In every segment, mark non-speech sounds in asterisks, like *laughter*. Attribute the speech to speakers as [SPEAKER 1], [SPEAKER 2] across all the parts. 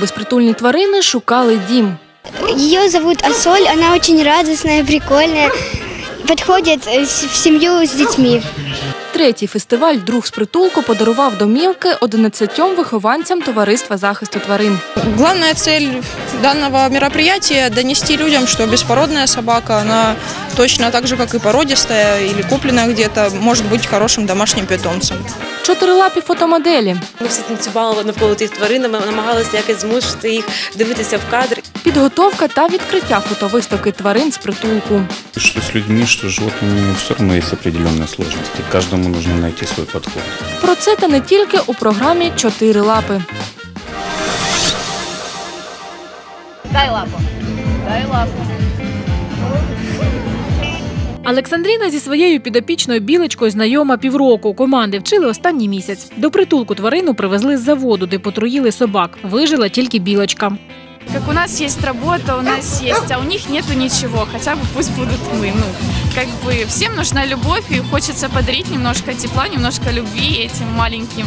[SPEAKER 1] безпритульні тварини шукали дім.
[SPEAKER 2] Ее зовут Асоль, она очень радостная, прикольная, подходит э, в семью с детьми.
[SPEAKER 1] Третій фестиваль Друг з притулку подарував домівки 11 вихованцям товариства захисту тварин.
[SPEAKER 3] Главная цель данного мероприятия – донести людям, что беспородная собака, она точно так же, как и породистая или купленная где-то, может быть хорошим домашним питомцем.
[SPEAKER 1] Чотирилапі фотомоделі,
[SPEAKER 4] Ми всі танцювали навколо тих тварин, ми намагалися якось змусити їх дивитися в кадр.
[SPEAKER 1] підготовка та відкриття фотовиставки тварин з притулку.
[SPEAKER 5] Что с людьми, что с животными все равно есть определенные сложности. Каждому нужно найти свой подход.
[SPEAKER 1] Про це та не тільки у програмі Чотири лапи.
[SPEAKER 6] Олександріна зі своєю підопічною білочкою знайома півроку. Команди вчили останній місяць. До притулку тварину привезли з заводу, де потруїли собак. Вижила тільки білочка.
[SPEAKER 7] Как у нас есть работа, у нас есть, а у них нету ничего, хотя бы пусть будут мы. Ну, как бы всем нужна любовь, и хочется подарить немножко тепла, немножко любви этим маленьким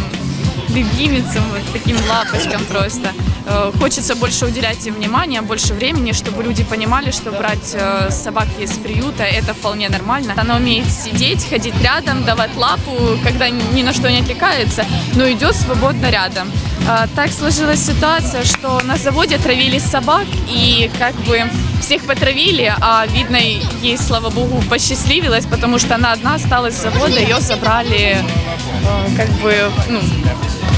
[SPEAKER 7] любимицам, вот таким лапочкам просто. Э, Хочется больше уделять им внимания, больше времени, чтобы люди понимали, что брать э, собаки из приюта это вполне нормально. Она умеет сидеть, ходить рядом, давать лапу, когда ни на что не отвлекается, но идет свободно рядом. А, Так сложилась ситуация, что на заводе травили собак, и как бы всех потравили, а видно, ей, слава богу, посчастливилось, потому что она одна осталась с завода, ее забрали э, как бы, ну,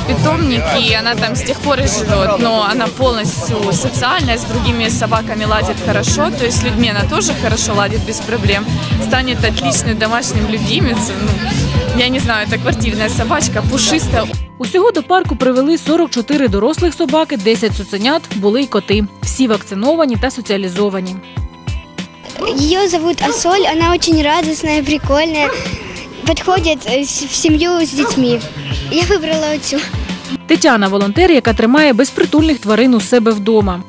[SPEAKER 7] питомник, и она там с тех пор и живет, но она полностью социальная, с другими собаками ладит хорошо, то есть с людьми она тоже хорошо ладит без проблем, станет отличным домашним любимицем, ну, я не знаю, это квартирная собачка, пушистая,
[SPEAKER 6] Усього до парку привели 44 дорослих собаки, 10 цуценят, були й коти. Всі вакциновані та соціалізовані.
[SPEAKER 2] Ее зовут Асоль, она очень радостная, прикольная, подходит э, с- в семью с детьми. Я выбрала эту.
[SPEAKER 6] Тетяна волонтер, яка тримає безпритульних тварин у себе вдома.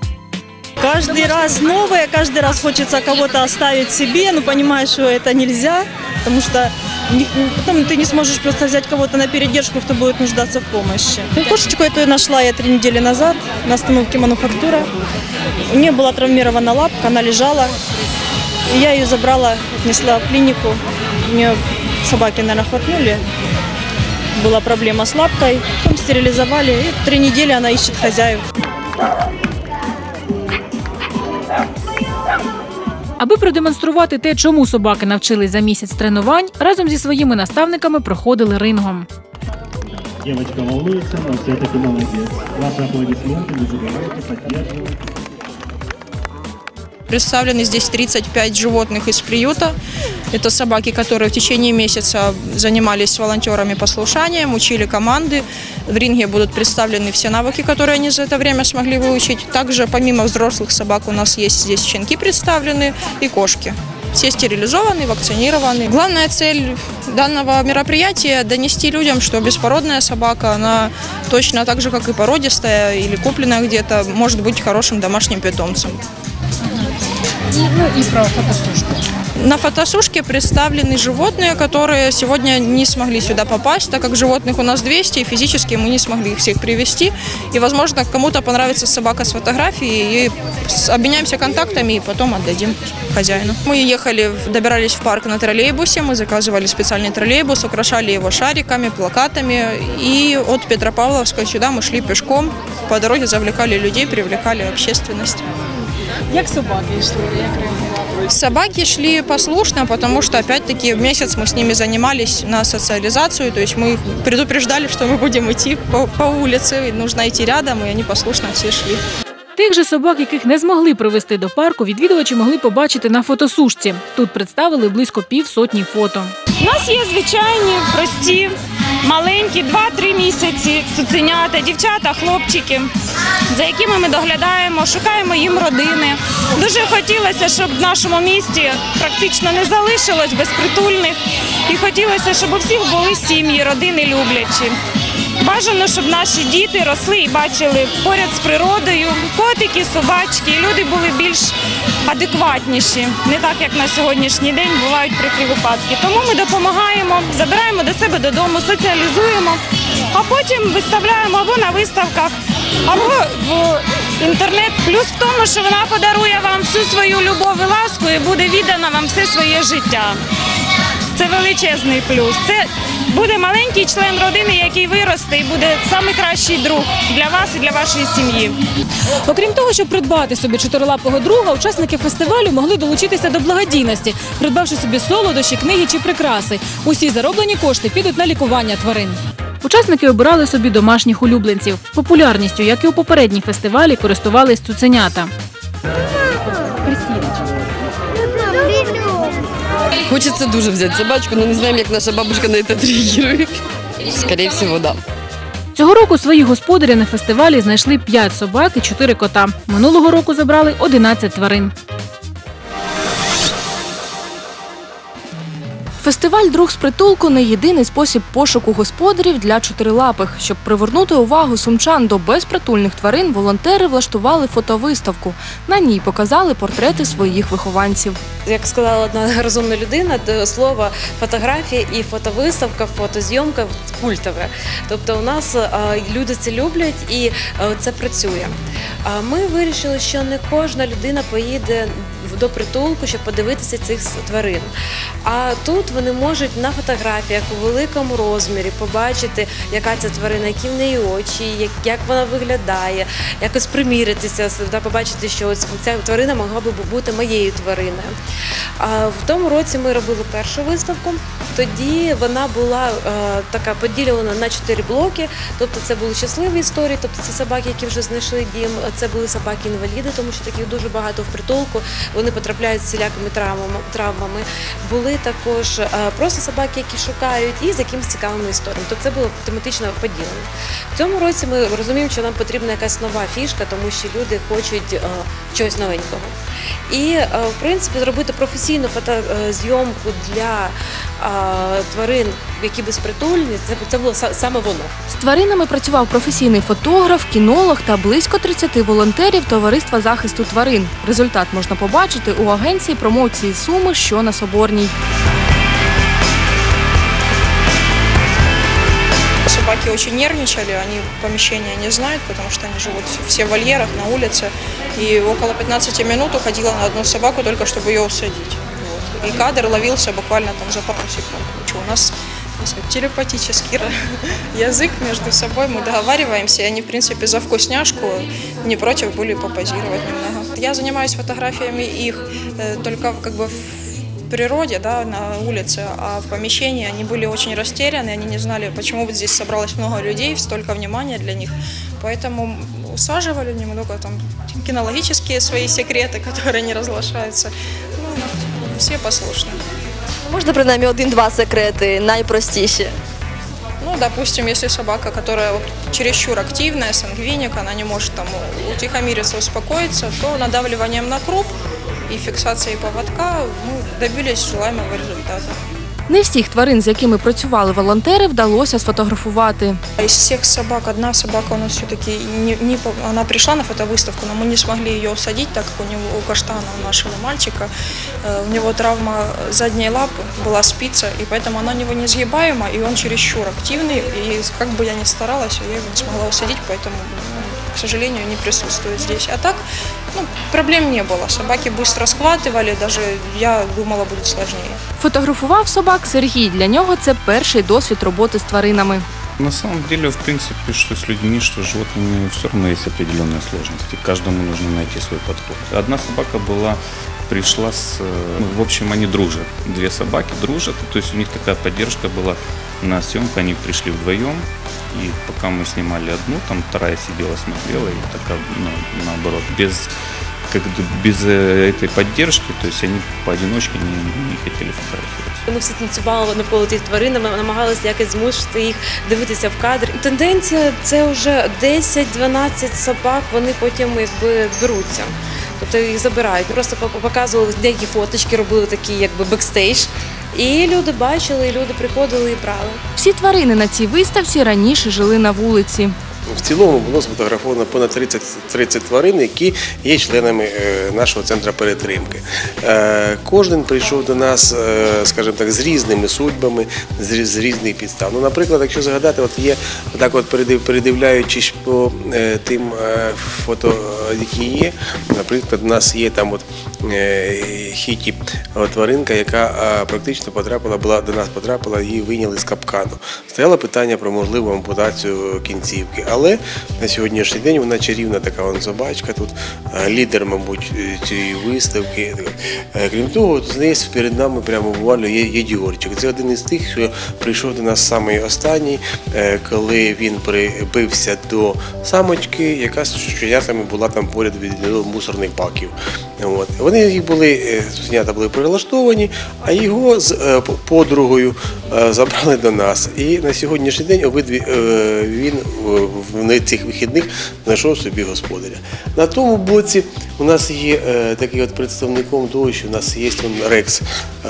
[SPEAKER 8] Каждый раз новое, каждый раз хочется кого-то оставить себе, но понимаешь, что это нельзя, потому что потом ты не сможешь просто взять кого-то на передержку, кто будет нуждаться в помощи. Ну, кошечку эту я нашла я три недели назад на остановке мануфактура. У нее была травмирована лапка, она лежала. Я ее забрала, отнесла в клинику. У нее собаки, наверное, хватнули. Была проблема с лапкой. Потом стерилизовали. И три недели она ищет хозяев.
[SPEAKER 6] Аби продемонструвати те, чому собаки навчились за місяць тренувань, разом зі своїми наставниками проходили рингом.
[SPEAKER 9] Девочка волнуется, но все-таки молодец. Ваши аплодисменты, не забывайте поддерживать.
[SPEAKER 3] Представлены здесь 35 животных из приюта. Это собаки, которые в течение месяца занимались волонтерами послушанием, учили команды. В ринге будут представлены все навыки, которые они за это время смогли выучить. Также помимо взрослых собак у нас есть здесь щенки представлены и кошки. Все стерилизованы, вакцинированы. Главная цель данного мероприятия – донести людям, что беспородная собака, она точно так же, как и породистая или купленная где-то, может быть хорошим домашним питомцем. На фотосушке представлены животные, которые сегодня не смогли сюда попасть, так как животных у нас 200, и физически мы не смогли их всех привести. И, возможно, кому-то понравится собака с фотографией, и обменяемся контактами и потом отдадим хозяину. Мы ехали, добирались в парк на троллейбусе, мы заказывали специальный троллейбус, украшали его шариками, плакатами, и от Петропавловска сюда мы шли пешком, по дороге завлекали людей, привлекали общественность.
[SPEAKER 6] Як собаки йшли?
[SPEAKER 3] Собаки шли послушно, потому что, опять-таки, месяц мы с ними занимались на социализацию, то есть мы их предупреждали, что мы будем идти по, по улице, и нужно идти рядом, и они послушно все шли.
[SPEAKER 6] Тих же собак, яких не змогли привезти до парку, відвідувачі могли побачити на фотосушці. Тут представили близько півсотні фото.
[SPEAKER 10] У нас є звичайні, прості, маленькі, 2-3 місяці цуценята, дівчата, хлопчики, за якими ми доглядаємо, шукаємо їм родини. Дуже хотілося, щоб в нашому місті практично не залишилось безпритульних. І хотілося, щоб у всіх були сім'ї, родини люблячі. Бажано, щоб наші діти росли і бачили поряд з природою котики, собачки, і люди були більш адекватніші, не так як на сьогоднішній день бувають прикрі випадки. Тому ми допомагаємо, забираємо до себе додому, соціалізуємо, а потім виставляємо або на виставках, або в інтернет. Плюс в тому, що вона подарує вам всю свою любов і ласку і буде віддана вам все своє життя. Це величезний плюс. Це буде маленький член родини, який виросте і буде найкращий друг для вас і для вашої сім'ї.
[SPEAKER 6] Окрім того, щоб придбати собі чотирилапого друга, учасники фестивалю могли долучитися до благодійності, придбавши собі солодощі, книги чи прикраси. Усі зароблені кошти підуть на лікування тварин. Учасники обирали собі домашніх улюбленців. Популярністю, як і у попередній фестивалі, користувались цуценята.
[SPEAKER 11] Хочется дуже взять собачку, але не знаємо, як наша бабушка на это отреагирует. Скоріше всего, да.
[SPEAKER 6] Цього року свої господарі на фестивалі знайшли 5 собак і 4 кота. Минулого року забрали 11 тварин.
[SPEAKER 1] Фестиваль Друг з притулку не єдиний спосіб пошуку господарів для чотирилапих. Щоб привернути увагу сумчан до безпритульних тварин, волонтери влаштували фотовиставку. На ній показали портрети своїх вихованців.
[SPEAKER 4] Як сказала одна розумна людина, то слово фотографія і фотовиставка, фотозйомка культове. Тобто у нас е, люди це люблять і е, це працює. Ми вирішили, що не кожна людина поїде до притулку, щоб подивитися цих тварин. А тут вони можуть на фотографіях у великому розмірі побачити, яка ця тварина, які в неї очі, як, як вона виглядає, якось приміритися, побачити, що ця тварина могла би бути моєю твариною. А в тому році ми робили першу виставку. Тоді вона була е, така поділена на чотири блоки. Тобто це були щасливі історії, тобто це собаки, які вже знайшли дім. Це були собаки-інваліди, тому що таких дуже багато в притулку. Вони потрапляють з всілякими травмами. травмами. Були також е, просто собаки, які шукають, і з якимось цікавими історіями. Тобто це було тематично поділено. В цьому році ми розуміємо, що нам потрібна якась нова фішка, тому що люди хочуть е, чогось новенького. І е, в принципі зробити професійну фотозйомку для тварин, які безпритульні, це, це було саме воно.
[SPEAKER 1] З тваринами працював професійний фотограф, кінолог та близько 30 волонтерів Товариства захисту тварин. Результат можна побачити у агенції промоції Суми, що на Соборній.
[SPEAKER 3] Собаки очень нервничали, они помещения не знают, потому что они живут все в вольерах, на улице. И около 15 минут уходила на одну собаку, только чтобы ее усадить. И кадр ловился буквально там за пару секунд. Что у нас сказать, телепатический *laughs* язык между собой, мы договариваемся, и они, в принципе, за вкусняшку не против были попозировать немного. Я занимаюсь фотографиями их э, только как бы в природе, да, на улице, а в помещении они были очень растеряны, они не знали, почему вот здесь собралось много людей, столько внимания для них. Поэтому усаживали немного там кинологические свои секреты, *laughs* которые не разглашаются Ну, все послушны.
[SPEAKER 11] Можна принаймні один-два секрети, найпростіші.
[SPEAKER 3] Ну, допустим, если собака, которая вот чересчур активная, сангвиник, она не может там утихомириться, успокоиться, то надавливанием на круп и фиксацией поводка мы добились желаемого результата.
[SPEAKER 1] Не всіх тварин, з якими працювали волонтери, вдалося сфотографувати.
[SPEAKER 3] Из всех собак одна собака у нас все-таки не, не по- она пришла на фотовыставку, но мы не смогли ее усадить, так как у него у каштана у нашего мальчика э, у него травма задней лапы была спица, и поэтому она у него несгибаема, и он чересчур активный, и как бы я ни старалась, я его не смогла усадить, поэтому, ну, к сожалению, не присутствует здесь. А так, ну, проблем не было. Собаки быстро схватывали, даже я думала будет сложнее.
[SPEAKER 1] Фотографував собак Сергій. Для нього це перший досвід роботи з тваринами.
[SPEAKER 5] На самом деле, в принципе, что с людьми, что с животными, все равно есть определенные сложности. Каждому нужно найти свой подход. Одна собака была, пришла с... э, ну, в общем, они дружат. Две собаки дружат, то есть у них такая поддержка была на съемку. Они пришли вдвоем, и пока мы снимали одну, там вторая сидела, смотрела, и такая, ну, наоборот, без как бы без э, этой поддержки, то есть они поодиночке не, не хотели фотографироваться.
[SPEAKER 4] Ми всі танцювали навколо тих тварин, нам- намагалися якось змусити їх дивитися в кадр. Тенденція це вже 10-12 собак, вони потім якби беруться. Тобто їх забирають. Просто пок- показували деякі фоточки, робили такі якби бекстейдж. І люди бачили, і люди приходили і брали.
[SPEAKER 1] Всі тварини на цій виставці раніше жили на вулиці.
[SPEAKER 12] В цілому було сфотографовано понад 30, 30 тварин, які є членами е, нашого центру перетримки. Е, Кожен прийшов до нас, е, скажімо так, з різними судьбами, з різних підстав. Ну, наприклад, якщо згадати, от є так, от передив- передивляючись по тим фото які є. Наприклад, у нас є там от е, хіті е, тваринка, яка практично потрапила, була до нас потрапила, її вийняли з капкану. Стояло питання про можливу ампутацію кінцівки, але на сьогоднішній день вона чарівна така вон собачка. Тут е, лідер, мабуть, цієї виставки. Крім того, з неї перед нами прямо буквально є, є Діорчик. Це один із тих, що прийшов до нас самий останній, коли він прибився до самочки, яка з щенятами була там поряд від мусорних баків. От. Вони їх були, е, були прилаштовані, а його з е, подругою е, забрали до нас. І на сьогоднішній день обидві він в цих вихідних знайшов собі господаря. На тому боці у нас є е, такий от представником того, що у нас є он Рекс,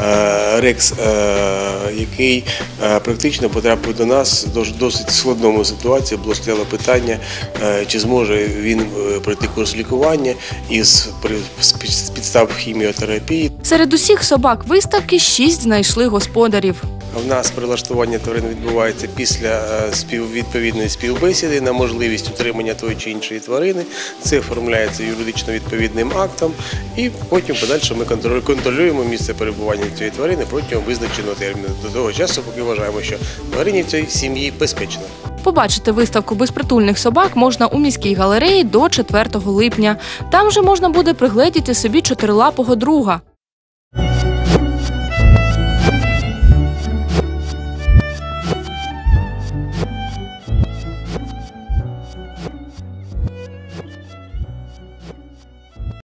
[SPEAKER 12] е, Рекс, е, який е, практично потрапив до нас в досить складному ситуації. Було стояло питання, е, чи зможе він е, пройти курс лікування із з підстав хіміотерапії.
[SPEAKER 1] Серед усіх собак виставки шість знайшли господарів.
[SPEAKER 12] В нас прилаштування тварин відбувається після е, співвідповідної співбесіди на можливість утримання тої чи іншої тварини. Це оформляється юридично відповідним актом, і потім подальше ми контролюємо місце перебування цієї тварини протягом визначеного терміну до того часу, поки вважаємо, що тварині в цій сім'ї безпечно.
[SPEAKER 1] Побачити виставку безпритульних собак можна у міській галереї до 4 липня. Там же можна буде пригледіти собі чотирилапого друга.